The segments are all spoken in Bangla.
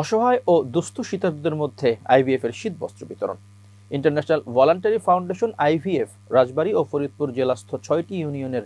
অসহায় ও দুস্থ শীতার্থদের মধ্যে আইভিএফ এর শীত বস্ত্র বিতরণ international voluntary foundation IVF Rajbari ও ফরিদপুর জেলাস্থ ছয়টি ইউনিয়নের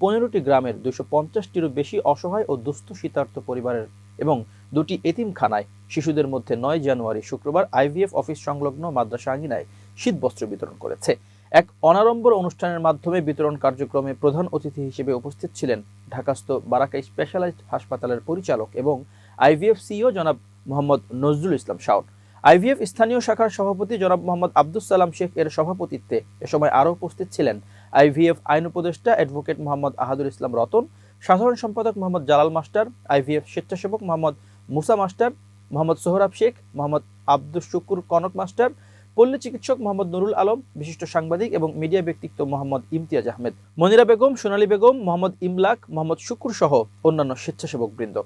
পনেরোটি গ্রামের দুশো পঞ্চাশটিরও বেশি অসহায় ও দুস্থ শীতার্থ পরিবারের এবং দুটি এতিমখানায় শিশুদের মধ্যে নয় জানুয়ারি শুক্রবার আইভিএফ অফিস সংলগ্ন মাদ্রাসা আঙ্গিনায় শীত বস্ত্র বিতরণ করেছে। এক অনাড়ম্বর অনুষ্ঠানের মাধ্যমে বিতরণ কার্যক্রমে প্রধান অতিথি হিসেবে উপস্থিত ছিলেন ঢাকাস্থ বারাকাই স্পেশালাইজড হাসপাতালের পরিচালক এবং আইভিএফ সিও জনাব মোহাম্মদ নজরুল ইসলাম শাওন। আইভিএফ স্থানীয় শাখার সভাপতি জনাব মোহাম্মদ আব্দুল সালাম শেখ এর সভাপতিত্বে এ সময় আরও উপস্থিত ছিলেন আইভিএফ আইন উপদেষ্টা অ্যাডভোকেট মোহাম্মদ আহাদুল ইসলাম রতন, সাধারণ সম্পাদক মোহাম্মদ জালাল মাস্টার, আইভিএফ স্বেচ্ছাসেবক মোহাম্মদ মুসা মাস্টার, মোহাম্মদ সোহরাব শেখ, মোহাম্মদ আব্দুল শুকুর কনক মাস্টার, পল্লী চিকিৎসক মোহাম্মদ নুরুল আলম, বিশিষ্ট সাংবাদিক এবং মিডিয়া ব্যক্তিত্ব মোহাম্মদ ইমতিয়াজ আহমেদ, মনিরা বেগম, সোনালী বেগম, মোহাম্মদ ইমলাক, মোহাম্মদ শুকুর সহ অন্যান্য স্বেচ্ছাসেবক বৃন্দ।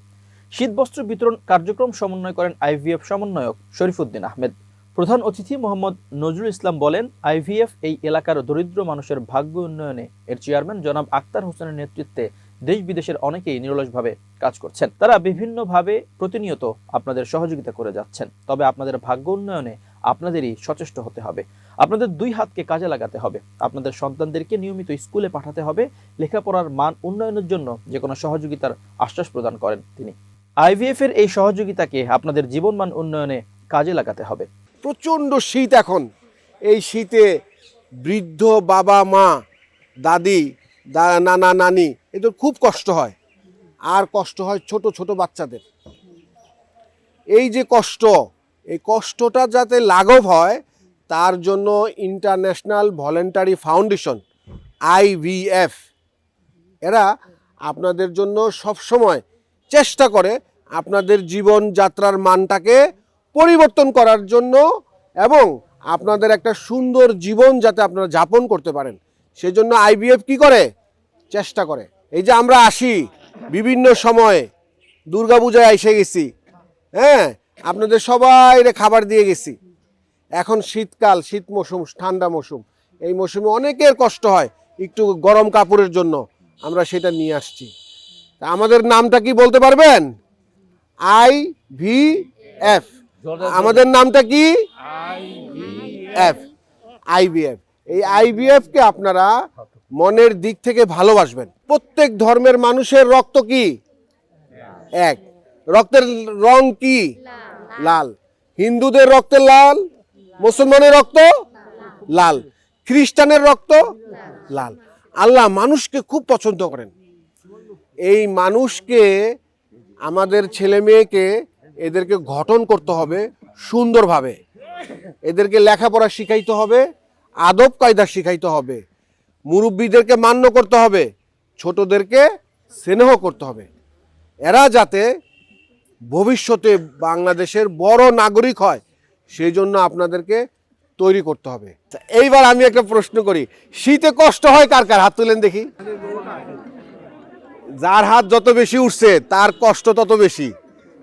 শীতবস্ত্র বিতরণ কার্যক্রম সমন্বয় করেন আইভিএফ সমন্বয়ক শরীফুদ্দিন আহমেদ। প্রধান অতিথি মোহাম্মদ নজরুল ইসলাম বলেন, আইভিএফ এই এলাকার দরিদ্র মানুষের ভাগ্য উন্নয়নে এর চেয়ারম্যান জনাব আক্তার হোসেনের নেতৃত্বে দেশ বিদেশের অনেকেই নিরলসভাবে কাজ করছেন। তারা বিভিন্নভাবে প্রতিনিয়ত আপনাদের সহযোগিতা করে যাচ্ছেন, তবে আপনাদের ভাগ্য উন্নয়নে আপনাদেরই সচেষ্ট হতে হবে। আপনাদের দুই হাতকে কাজে লাগাতে হবে। আপনাদের সন্তানদেরকে নিয়মিত স্কুলে পাঠাতে হবে। লেখাপড়ার মান উন্নয়নের জন্য যে কোনো সহযোগিতার আশ্বাস প্রদান করেন তিনি। আইভিএফ এর এই সহযোগিতাকে আপনাদের জীবনমান উন্নয়নে কাজে লাগাতে হবে। প্রচণ্ড শীত এখন। এই শীতে বৃদ্ধ বাবা, মা, দাদি নানা, নানি, এদের খুব কষ্ট হয়। আর কষ্ট হয় ছোট ছোট বাচ্চাদের। এই যে কষ্ট, এই কষ্টটা যাতে লাঘব হয়, তার জন্য ইন্টারন্যাশনাল ভলেন্টারি ফাউন্ডেশন আইভিএফ এরা আপনাদের জন্য সবসময় চেষ্টা করে আপনাদের জীবনযাত্রার মানটাকে পরিবর্তন করার জন্য এবং আপনাদের একটা সুন্দর জীবন যাতে আপনারা যাপন করতে পারেন। সেজন্য আইবিএফ কি করে? চেষ্টা করে। এই যে আমরা আসি, বিভিন্ন সময়ে দুর্গাপূজায় এসে গেছি হ্যাঁ? আপনাদের সবাই খাবার দিয়ে গেছি। এখন শীতকাল, শীত মৌসুম, ঠান্ডা মৌসুম। এই মৌসুমে অনেকের কষ্ট হয়, একটু গরম কাপড়ের জন্য। আমরা সেটা নিয়ে আসছি। তা আমাদের নামটা কি বলতে পারবেন? I V F. আমাদের নামটা কি? এফ। আইবিএফ এই আইবিএফ কে আপনারা মনের দিক থেকে ভালোবাসবেন। প্রত্যেক ধর্মের মানুষের রক্ত কি? এক। রক্তের রং কি? লাল। হিন্দুদের রক্তের লাল মুসলমানের রক্ত লাল। খ্রিস্টানের রক্ত লাল। আল্লাহ মানুষকে খুব পছন্দ করেন। এই মানুষকে, আমাদের ছেলে মেয়েকে এদেরকে গঠন করতে হবে সুন্দরভাবে। এদেরকে লেখাপড়া শিখাইতে হবে, আদব কায়দা শিখাইতে হবে, মুরব্বীদেরকে মান্য করতে হবে, ছোটদেরকে স্নেহ করতে হবে। এরা যাতে ভবিষ্যতে বাংলাদেশের বড় নাগরিক হয়, সেই জন্য আপনাদেরকে তৈরি করতে হবে। এইবার আমি একটা প্রশ্ন করি, শীতে কষ্ট হয় কার কার? হাত তুলেন দেখি। যার হাত যত বেশি উঠছে, তার কষ্ট তত বেশি।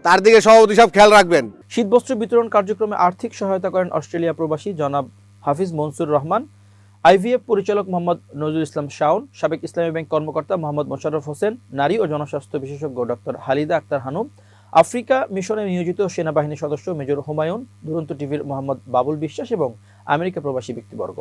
তার দিকে সভাপতি সব খেয়াল রাখবেন। শীতবস্ত্র বিতরণ কার্যক্রমে আর্থিক সহায়তা করেন অস্ট্রেলিয়া প্রবাসী জনাব হাফিজ মনসুর রহমান, আইভিএফ পরিচালক মোহাম্মদ নজরুল ইসলাম শাওন, সাবেক ইসলামী ব্যাংক কর্মকর্তা মোহাম্মদ মোশাররফ হোসেন, নারী ও জনস্বাস্থ্য বিশেষজ্ঞ ডক্টর হালিদা আক্তার হানুম আফ্রিকা মিশনে নিয়োজিত সেনাবাহিনী সদস্য মেজর হুমায়ুন, দুরন্ত টিভির মোহাম্মদ বাবুল বিশ্বাস এবং আমেরিকা প্রবাসী ব্যক্তিবর্গ।